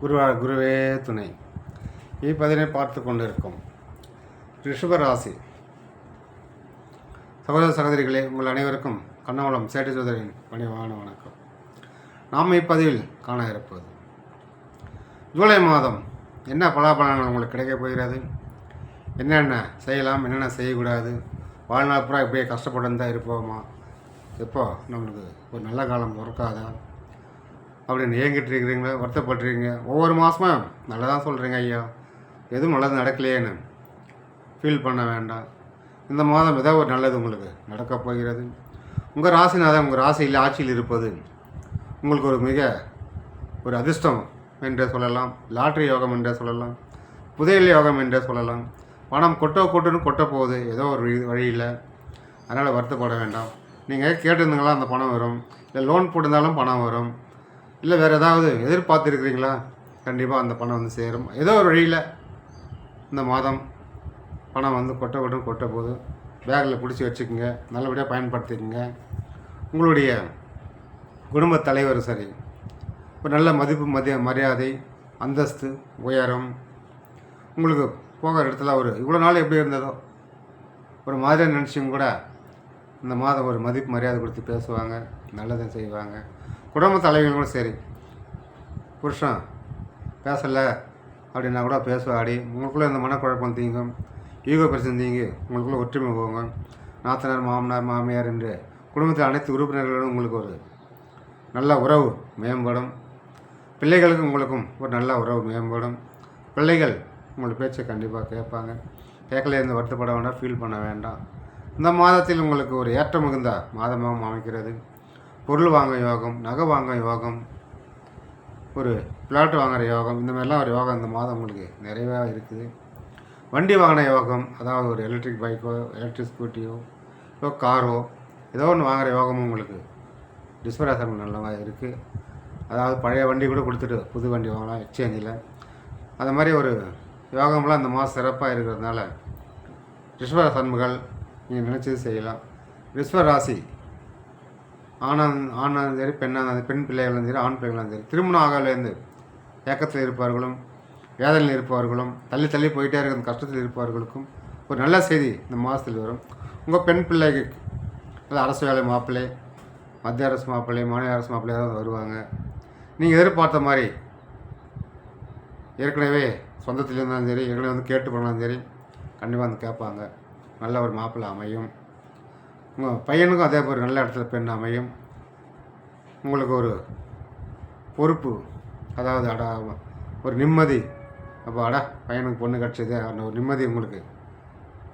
குருவா குருவே துணை. இப்பதினை பார்த்து கொண்டிருக்கும். ரிஷபராசி. சகோதர சகோதரிகளே உங்கள் அனைவருக்கும் கண்ணவளம் சேட்டு சோதரின் பணிவான வணக்கம். நாம் இப்பதிவில் காண இருப்பது ஜூலை மாதம் என்ன பலாபலன்கள் உங்களுக்கு கிடைக்கப் போகிறது? என்னென்ன செய்யலாம் என்னென்ன செய்யக்கூடாது? வாழ்நாள் பூரா இப்படியே கஷ்டப்பட்டு தான் இருப்போமா? எப்போ நம்மளுக்கு ஒரு நல்ல காலம் பிறக்காதா அப்படின்னு ஏங்கிட்டு இருக்கிறீங்களா வருத்தப்பட்டுருக்கீங்க. ஒவ்வொரு மாதமும் நல்லதாக சொல்கிறீங்க ஐயா. எதுவும் நல்லது நடக்கலையேன்னு ஃபீல் பண்ண வேண்டாம். இந்த மாதம் ஏதோ ஒரு நல்லது உங்களுக்கு நடக்கப் போகிறது. உங்கள் ராசிநாதன் உங்கள் ராசியில் ஆட்சியில் இருப்பது உங்களுக்கு ஒரு மிக ஒரு அதிர்ஷ்டம் என்றே சொல்லலாம். லாட்ரி யோகம் என்றே சொல்லலாம். புதையல் யோகம் என்றே சொல்லலாம். பணம் கொட்ட கொட்டுன்னு கொட்ட போகுது ஏதோ ஒரு வழி- வழியில். அதனால் வருத்தப்பட வேண்டாம். நீங்கள் கேட்டிருந்தீங்களா அந்த பணம் வரும்? இல்லை லோன் போட்டிருந்தாலும் பணம் வரும். இல்லை வேறு ஏதாவது எதிர்பார்த்துருக்குறீங்களா? கண்டிப்பாக அந்த பணம் வந்து சேரும். ஏதோ ஒரு வழியில் இந்த மாதம் பணம் வந்து கொட்ட கொட்ட கொட்ட போது பேக்கில் பிடிச்சி வச்சுக்கோங்க. நல்லபடியாக பயன்படுத்திக்கோங்க. உங்களுடைய குடும்ப தலைவர் சரி. ஒரு நல்ல மதிப்பு மதிய மரியாதை அந்தஸ்து உயரம். உங்களுக்கு போகிற இடத்துல ஒரு இவ்வளோ நாள் எப்படி இருந்ததோ ஒரு மாதிரியாக நினச்சியும் கூட இந்த மாதம் ஒரு மதிப்பு மரியாதை கொடுத்து பேசுவாங்க. நல்லதை செய்வாங்க. குடும்ப தலைவர்களும் கூட சரி. புருஷன் பேசலை அப்படின்னா கூட பேசுவாடி. உங்களுக்குள்ளே இந்த மனக்குழப்பம் தீங்கும். ஈகோ பிரச்சனை தீங்கு உங்களுக்குள்ளே ஒற்றுமை போங்க நாத்தனார் மாமனார் மாமியார் என்று குடும்பத்தில் அனைத்து உறுப்பினர்களும் உங்களுக்கு ஒரு நல்ல உறவு மேம்படும். பிள்ளைகளுக்கும் உங்களுக்கும் ஒரு நல்ல உறவு மேம்படும். பிள்ளைகள் உங்கள் பேச்சை கண்டிப்பாக கேட்பாங்க. கேட்கல இருந்து வருத்தப்பட வேண்டாம் ஃபீல் பண்ண வேண்டாம். இந்த மாதத்தில் உங்களுக்கு ஒரு ஏற்ற மிகுந்த மாதமாகவும் அமைக்கிறது பொருள் வாங்க யோகம் நகை வாங்க யோகம் ஒரு பிளாட் வாங்குகிற யோகம் இந்த மாதிரிலாம் ஒரு யோகம் இந்த மாதம் உங்களுக்கு நிறைவாக இருக்குது. வண்டி வாங்கின யோகம் அதாவது ஒரு எலக்ட்ரிக் பைக்கோ எலக்ட்ரிக் ஸ்கூட்டியோ இல்லை காரோ ஏதோ ஒன்று வாங்குகிற யோகமும் உங்களுக்கு டிஸ்பராசம் நல்லவா இருக்குது அதாவது பழைய வண்டி கூட கொடுத்துட்டு புது வண்டி வாங்கலாம் எக்ஸ்சேஞ்சில் அந்த மாதிரி ஒரு யோகம்லாம் அந்த மாதம் சிறப்பாக இருக்கிறதுனால ரிஷ்வ சன்முகள் நீங்கள் நினச்சது செய்யலாம். ரிஷ்வராசி ஆணாக ஆணாக ஆணாலும் சரி பெண்ணாக பெண் பிள்ளைகளும் சரி ஆண் பிள்ளைகளும் சரி திருமணம் ஆகாலேருந்து ஏக்கத்தில் இருப்பவர்களும் வேதனையில் இருப்பவர்களும் தள்ளி தள்ளி போயிட்டே இருக்கிற கஷ்டத்தில் இருப்பவர்களுக்கும் ஒரு நல்ல செய்தி இந்த மாதத்தில் வரும். உங்கள் பெண் பிள்ளைக்கு அல்லது அரசு வேலை மாப்பிள்ளை மத்திய அரசு மாப்பிள்ளை மாநில அரசு மாப்பிள்ளை ஏதாவது வருவாங்க. நீங்கள் எதிர்பார்த்த மாதிரி ஏற்கனவே சொந்தத்தில் இருந்தாலும் சரி ஏற்கனவே வந்து கேட்டு போனாலும் சரி கண்டிப்பாக வந்து கேட்பாங்க. நல்ல ஒரு மாப்பிள்ளை அமையும். உங்கள் பையனுக்கும் அதே மாதிரி நல்ல இடத்துல பெண் அமையும்? உங்களுக்கு ஒரு பொறுப்பு அதாவது அடா ஒரு நிம்மதி. அப்போ அடா பையனுக்கு பொண்ணு கிடச்சது அந்த ஒரு நிம்மதி உங்களுக்கு.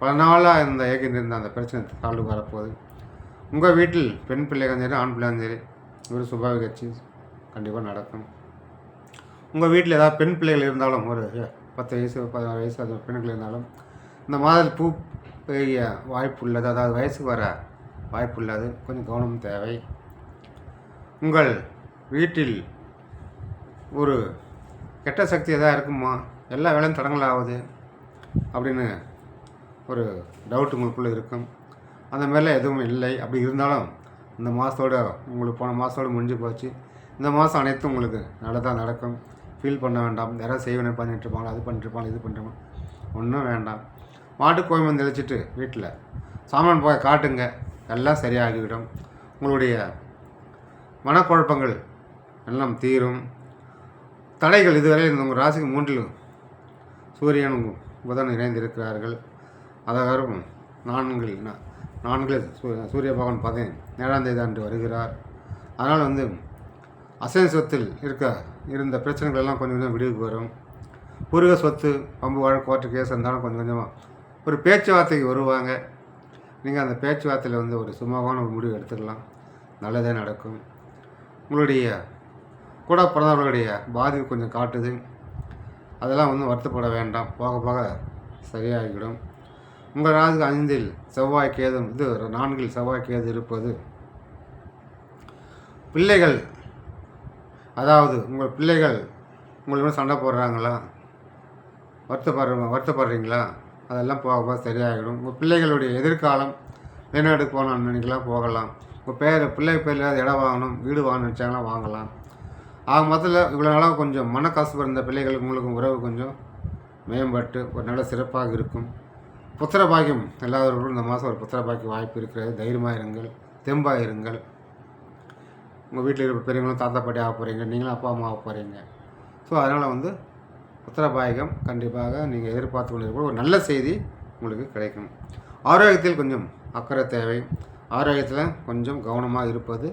பல நாளாக இந்த ஏகிட்டு இருந்த அந்த பிரச்சனை தாழ்வு வரப்போகுது. உங்கள் வீட்டில் பெண் பிள்ளைகள் சரி ஆண் பிள்ளைகளும் சரி ஒரு சுபாவ கட்சி கண்டிப்பாக நடக்கும். உங்கள் வீட்டில் ஏதாவது பெண் பிள்ளைகள் இருந்தாலும் ஒரு பத்து வயசு பதினாறு வயசு அது பெண்கள் இருந்தாலும் இந்த மாதத்தில் பூ பெரிய வாய்ப்பு உள்ளது. அதாவது வயசுக்கு வர வாய்ப்பு உள்ளது கொஞ்சம் கவனம் தேவை. உங்கள் வீட்டில் ஒரு கெட்ட சக்தி எதாவது இருக்குமா? எல்லா வேலையும் தடங்கலாகுது அப்படின்னு ஒரு டவுட் உங்களுக்குள்ளே இருக்கும். அந்த மாதிரிலாம் எதுவும் இல்லை. அப்படி இருந்தாலும் இந்த மாதத்தோட உங்களுக்கு போன மாதத்தோடு முடிஞ்சு போச்சு. இந்த மாதம் அனைத்தும் உங்களுக்கு நல்லதாக நடக்கும். ஃபீல் பண்ண வேண்டாம். யாராவது செய்வனை பண்ணிட்டு இருப்பாங்க அது பண்ணிட்டு இருப்பாங்க இது பண்ணிட்டு ஒன்றும் வேண்டாம். மாட்டு கோயம்பு தெளிச்சிட்டு வீட்டில். சாமான் போய் காட்டுங்க. எல்லாம் சரியாகிவிடும். உங்களுடைய மனக்குழப்பங்கள் எல்லாம் தீரும். தடைகள் இதுவரை உங்கள் ராசிக்கு மூன்றிலும் சூரியன் புதன் இணைந்திருக்கிறார்கள். அதாவது நான்கில் நா- நான்கில் சூ- சூரிய பகவான் பதினேழு ஏழாம் தேதி அன்று வருகிறார். அதனால் வந்து அசைன் சொத்தில் இருக்க இருந்த பிரச்சனைகள் எல்லாம் கொஞ்சம் கொஞ்சம் விடுவிக்கு வரும். பூர்வ சொத்து பம்பு வழக்கு கோர்ட்டு கேஸ் இருந்தாலும் கொஞ்சம் கொஞ்சமாக ஒரு பேச்சுவார்த்தைக்கு வருவாங்க. நீங்கள் அந்த பேச்சுவார்த்தையில் வந்து ஒரு சுமூகமான ஒரு முடிவு எடுத்துக்கலாம் நல்லதே நடக்கும். உங்களுடைய கூட பிறந்தவர்களுடைய பாதிப்பு கொஞ்சம் காட்டுது. அதெல்லாம் ஒன்றும் வருத்தப்பட வேண்டாம். போக போக சரியாகிவிடும். உங்கள் நாளுக்கு ஐந்தில் செவ்வாய் கேது இது நான்கில் செவ்வாய் கேது இருப்பது. பிள்ளைகள் அதாவது உங்கள் பிள்ளைகள் உங்களுக்கு சண்டை போடுறாங்களா? வருத்தப்படுற வருத்தப்படுறீங்களா? அதெல்லாம் போக போக சரியாகிடும். உங்கள் பிள்ளைகளுடைய எதிர்காலம் வெளிநாடு போகலாம்னு நினைக்கலாம் போகலாம். உங்கள் பேர் பிள்ளை பேரில் இடம் வாங்கணும் வீடு வாங்கணும்னு நினச்சாங்கன்னா வாங்கலாம். ஆக மொத்தத்தில் இவ்வளோ நாளாக கொஞ்சம் மனக்கசப்பு இருந்த பிள்ளைகளுக்கு உங்களுக்கு உறவு கொஞ்சம் மேம்பட்டு ஒரு நல்ல சிறப்பாக இருக்கும். புத்திர பாக்கியம் இல்லாதவர்களும் இந்த மாதம் ஒரு புத்திர பாக்கியம் வாய்ப்பு இருக்கிறது. தைரியமாக இருங்கள் தெம்பாக இருங்கள் உங்கள் வீட்டில் இருக்க பெரியவங்களும் தாத்தா பாட்டி ஆக போகிறீங்க நீங்களும் அப்பா அம்மா ஆக போகிறீங்க ஸோ அதனால் வந்து உத்தரபாயகம் கண்டிப்பாக நீங்கள் எதிர்பார்த்து கொண்டிருக்க ஒரு நல்ல செய்தி உங்களுக்கு கிடைக்கும். ஆரோக்கியத்தில் கொஞ்சம் அக்கறை தேவை. ஆரோக்கியத்தில் கொஞ்சம் கவனமாக இருப்பது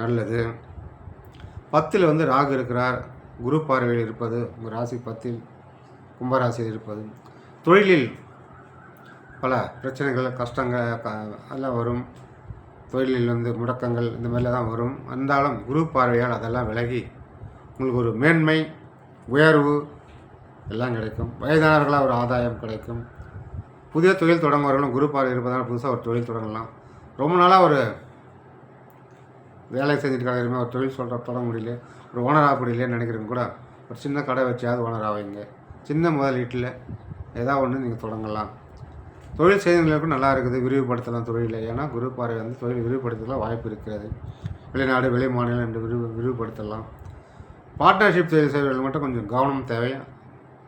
நல்லது. பத்தில் வந்து ராகு இருக்கிறார். குரு பார்வையில் இருப்பது உங்கள் ராசி பத்தில் கும்பராசியில் இருப்பது. தொழிலில் பல பிரச்சனைகள் கஷ்டங்கள் க எல்லாம் வரும். தொழிலில் வந்து முடக்கங்கள் இந்த மாதிரிலாம் தான் வரும். வந்தாலும் குரு பார்வையால் அதெல்லாம் விலகி உங்களுக்கு ஒரு மேன்மை உயர்வு எல்லாம் கிடைக்கும். வயதானவர்களாக ஒரு ஆதாயம் கிடைக்கும். புதிய தொழில் தொடங்குவவர்களும் குரு இருப்பதால் புதுசாக ஒரு தொழில் தொடங்கலாம். ரொம்ப நாளாக ஒரு வேலை செஞ்சுட்டு ஒரு தொழில் சொல்கிற தொடங்க முடியல. ஒரு ஓனர் ஆக முடியலையேன்னு நினைக்கிறவங்க கூட ஒரு சின்ன கடை வச்சாவது ஓனர் ஆவீங்க. சின்ன முதலீட்டில் ஏதாவது ஒன்று நீங்கள் தொடங்கலாம். தொழில் செய்தவங்களுக்கும் நல்லா இருக்குது. விரிவுபடுத்தலாம் தொழிலை. ஏன்னா குரு பார்வை வந்து தொழில் விரிவுபடுத்தலாம் வாய்ப்பு இருக்கிறது. வெளிநாடு வெளி மாநிலம் என்று விரிவு விரிவுபடுத்தலாம். பார்ட்னர்ஷிப் தொழில் செய்வர்கள் மட்டும் கொஞ்சம் கவனம் தேவை.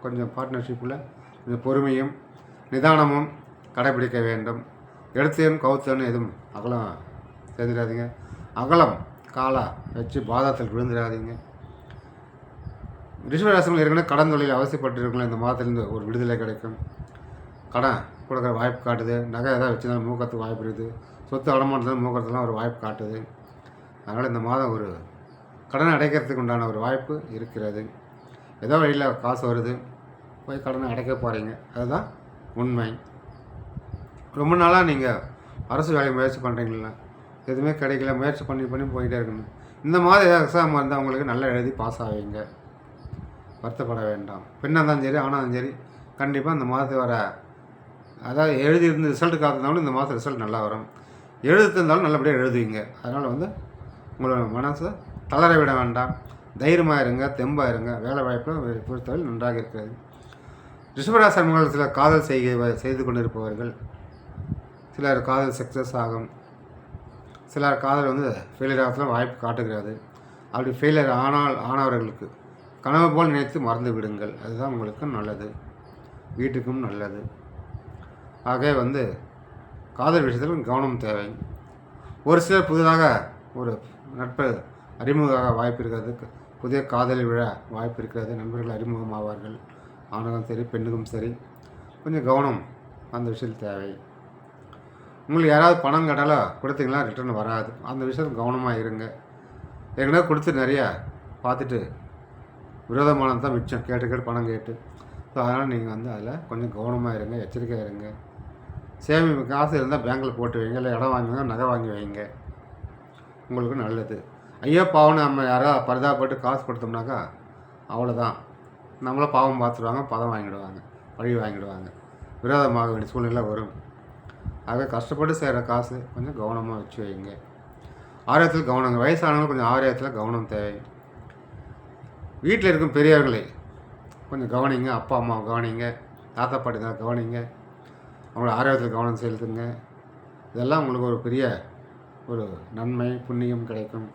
கொஞ்சம் பார்ட்னர்ஷிப்பில் கொஞ்சம் பொறுமையும் நிதானமும் கடைபிடிக்க வேண்டும். எடுத்தேன் கவுத்தேன்னு எதுவும் அகலம் செய்திடாதீங்க அகலம் காலா வச்சு பாதத்தில் விழுந்துடாதீங்க. ரிஷபராசிகள் ஏற்கனவே கடன் தொழில் அவசியப்பட்டிருக்கலாம் இந்த மாதத்துலேருந்து ஒரு விடுதலை கிடைக்கும். கடன் கொடுக்குற வாய்ப்பு காட்டுது. நகை எதாவது வச்சுருந்தாலும் மூக்கத்துக்கு வாய்ப்பு இருக்குது. சொத்து அடமானத்தில் மூக்கத்துலாம் ஒரு வாய்ப்பு காட்டுது. அதனால் இந்த மாதம் ஒரு கடன் அடைக்கிறதுக்கு உண்டான ஒரு வாய்ப்பு இருக்கிறது. ஏதோ வழியில் காசு வருது போய் கடனை அடைக்க போகிறீங்க அதுதான் உண்மை. ரொம்ப நாளாக நீங்கள் அரசு வேலை முயற்சி பண்ணுறீங்களா எதுவுமே கிடைக்கல. முயற்சி பண்ணி பண்ணி போயிட்டே இருக்கணும். இந்த மாதிரி ஏதாவது எக்ஸாம் இருந்தால் உங்களுக்கு நல்லா எழுதி பாஸ் ஆவீங்க. வருத்தப்பட வேண்டாம். பெண்ணாக இருந்தாலும் சரி ஆனாக இருந்தாலும் சரி கண்டிப்பாக இந்த மாதத்து வர அதாவது எழுதி ரிசல்ட்டு காத்திருந்தாலும் இந்த மாதம் ரிசல்ட் நல்லா வரும். எழுத்து இருந்தாலும் நல்லபடியாக எழுதுவீங்க. அதனால் வந்து உங்களோட மனசை தளர விட வேண்டாம். தைரியமாக இருங்க தெம்பாக இருங்க. வேலை வாய்ப்பில் பொறுத்தவரை நன்றாக இருக்கிறது. ரிஷபராசன்கள் சில காதல் செய்கை செய்து கொண்டிருப்பவர்கள். சிலர் காதல் சக்ஸஸ் ஆகும். சிலர் காதல் வந்து ஃபெயிலியர் ஆகிறதுல வாய்ப்பு காட்டுகிறது. அப்படி ஃபெயிலியர் ஆனால் ஆனவர்களுக்கு கனவு போல் நினைத்து மறந்து விடுங்கள். அதுதான் உங்களுக்கு நல்லது. வீட்டுக்கும் நல்லது. ஆக வந்து காதல் விஷயத்தில் கவனம் தேவை. ஒரு சிலர் புதிதாக ஒரு நட்பு அறிமுக வாய்ப்பு இருக்கிறது. புதிய காதலி விழ வாய்ப்பு இருக்கிறது. நண்பர்கள் அறிமுகமாவார்கள். ஆணுக்கும் சரி பெண்ணுக்கும் சரி. கொஞ்சம் கவனம் அந்த விஷயத்தில் தேவை. உங்களுக்கு யாராவது பணம் கேட்டாலோ கொடுத்தீங்களா? ரிட்டர்ன் வராது. அந்த விஷயத்தில் கவனமாக இருங்க. ஏற்கனவே கொடுத்து நிறையா பார்த்துட்டு விரோதமானது தான் மிச்சம். கேட்டு கேட்டு பணம் கேட்டு. ஸோ அதனால் நீங்கள் வந்து அதில் கொஞ்சம் கவனமாக இருங்க எச்சரிக்கையாக இருங்க. சேமிப்பு காசு இருந்தால் பேங்க்கில் போட்டு வைங்க. இல்லை இடம் வாங்குங்க நகை வாங்கி வைங்க. உங்களுக்கு நல்லது. ஐயோ பாவம் நம்ம யாரோ பரிதாபப்பட்டு காசு கொடுத்தோம்னாக்கா அவ்வளோதான் நம்மள பாவம் பார்த்துருவாங்க பதம் வாங்கிடுவாங்க பழி வாங்கிடுவாங்க. விரோதமாக வேண்டிய சூழ்நிலை வரும். ஆக கஷ்டப்பட்டு செய்கிற காசு கொஞ்சம் கவனமாக வச்சு வைங்க. ஆரோக்கியத்தில் கவனம் வயசானவங்க கொஞ்சம் ஆரோக்கியத்தில் கவனம் தேவை. வீட்டில் இருக்கும் பெரியவர்களை கொஞ்சம் கவனிங்க அப்பா அம்மாவை கவனிங்க தாத்தா பாட்டி தான் கவனிங்க. அவங்களோட ஆரோக்கியத்தில் கவனம் செலுத்துங்க. இதெல்லாம் உங்களுக்கு ஒரு பெரிய ஒரு நன்மை புண்ணியம் கிடைக்கும்.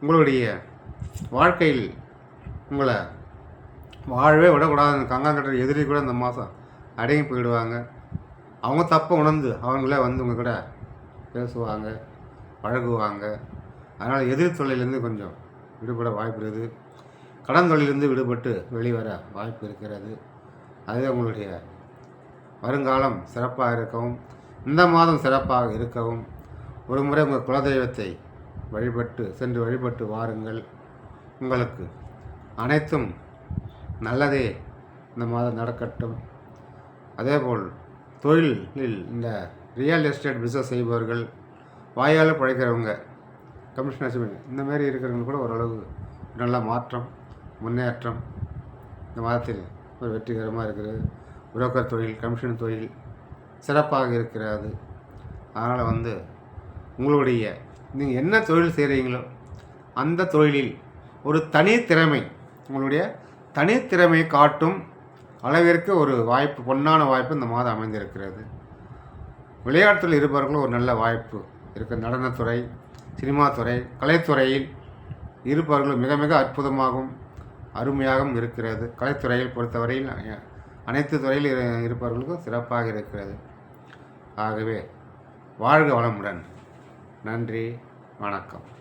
உங்களுடைய வாழ்க்கையில் உங்களை வாழவே விடக்கூடாதுன்னு கங்காங்கட்டுற எதிரி கூட இந்த மாதம் அடங்கி போயிடுவாங்க. அவங்க தப்பை உணர்ந்து அவங்களே வந்து உங்கள் கூட பேசுவாங்க பழகுவாங்க. அதனால் எதிர் தொழிலேருந்து கொஞ்சம் விடுபட வாய்ப்பு இருக்குது. கடன் தொழிலிருந்து விடுபட்டு வெளிவர வாய்ப்பு இருக்கிறது. அதுவே உங்களுடைய வருங்காலம் சிறப்பாக இருக்கவும் இந்த மாதம் சிறப்பாக இருக்கவும் ஒரு முறை உங்கள் குலதெய்வத்தை வழிபட்டு சென்று வழிபட்டு வாருங்கள். உங்களுக்கு அனைத்தும் நல்லதே இந்த மாதம் நடக்கட்டும். அதேபோல் தொழிலில் இந்த ரியல் எஸ்டேட் பிஸ்னஸ் செய்பவர்கள் வாயால் பிழைக்கிறவங்க கமிஷனர் இந்த மாதிரி இருக்கிறவங்க கூட ஓரளவு நல்ல மாற்றம் முன்னேற்றம் இந்த மாதத்தில் ஒரு வெற்றிகரமாக இருக்கிறது. புரோக்கர் தொழில் கமிஷன் தொழில் சிறப்பாக இருக்கிறது. அதனால் வந்து உங்களுடைய நீங்கள் என்ன தொழில் செய்கிறீங்களோ அந்த தொழிலில் ஒரு தனித்திறமை உங்களுடைய தனித்திறமை காட்டும் அளவிற்கு ஒரு வாய்ப்பு பொன்னான வாய்ப்பு இந்த மாதம் அமைந்திருக்கிறது. விளையாட்டில் இருப்பவர்களும் ஒரு நல்ல வாய்ப்பு இருக்குது நடனத்துறை சினிமாத்துறை கலைத்துறையில் இருப்பவர்களும் மிக மிக அற்புதமாகவும் அருமையாகவும் இருக்கிறது. கலைத்துறையில் பொறுத்தவரையில் அனைத்து துறையில் இரு- இருப்பவர்களுக்கும் சிறப்பாக இருக்கிறது. ஆகவே வாழ்க வளமுடன். நன்றி வணக்கம்.